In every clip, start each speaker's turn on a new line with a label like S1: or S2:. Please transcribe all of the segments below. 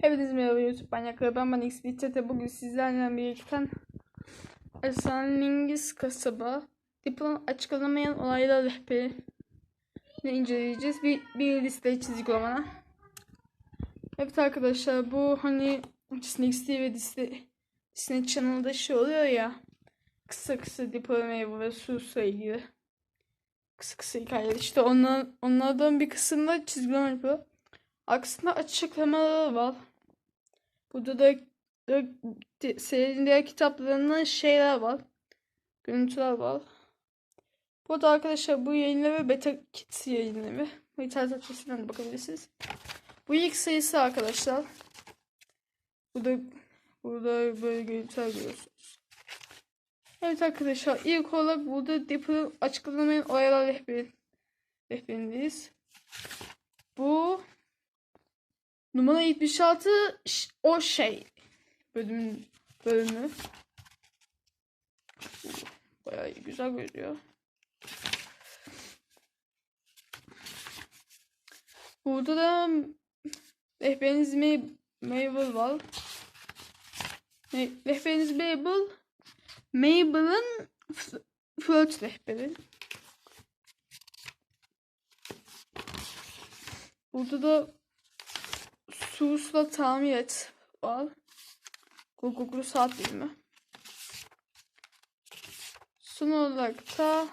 S1: Hepinize merhaba YouTube manyakları. Ben ben XBT'de bugün sizlerle birlikte Esenlingis kasaba diploma açıklanamayan olaylar rehberi ne inceleyeceğiz. Bir, bir liste çizgi romana. Evet arkadaşlar bu hani Disney XD ve Disney, Disney Channel'da şey oluyor ya kısa kısa diploma ve susla ilgili kısa kısa hikayeler işte onlar, onlardan bir kısımda çizgi roman yapıyor. Aksında açıklamaları var. Burada da, da serinin diğer kitaplarından şeyler var. Görüntüler var. Bu da arkadaşlar bu yayınları Beta Kids yayınları. Bu internet adresinden de bakabilirsiniz. Bu ilk sayısı arkadaşlar. Burada burada böyle görüntüler görüyorsunuz. Evet arkadaşlar ilk olarak burada Dipper'ın açıklamayan oyalar rehberi, rehberindeyiz. Bu Numara 76 ş- o şey bölüm bölümü. Bayağı güzel görünüyor. Burada da rehberiniz Ma- Mabel var. Rehberiniz Mabel. Mabel'ın flört rehberi. Burada da Susla tamir et var. Google saat bilimi. Son olarak da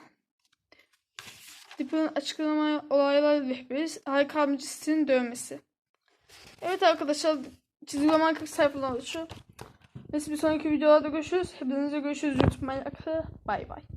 S1: Dip'in açıklama olaylar rehberi harika amcasının dövmesi. Evet arkadaşlar çizgi roman 40 sayfadan oluşuyor. Neyse bir sonraki videolarda görüşürüz. Hepinize görüşürüz YouTube manyakları. Bay bay.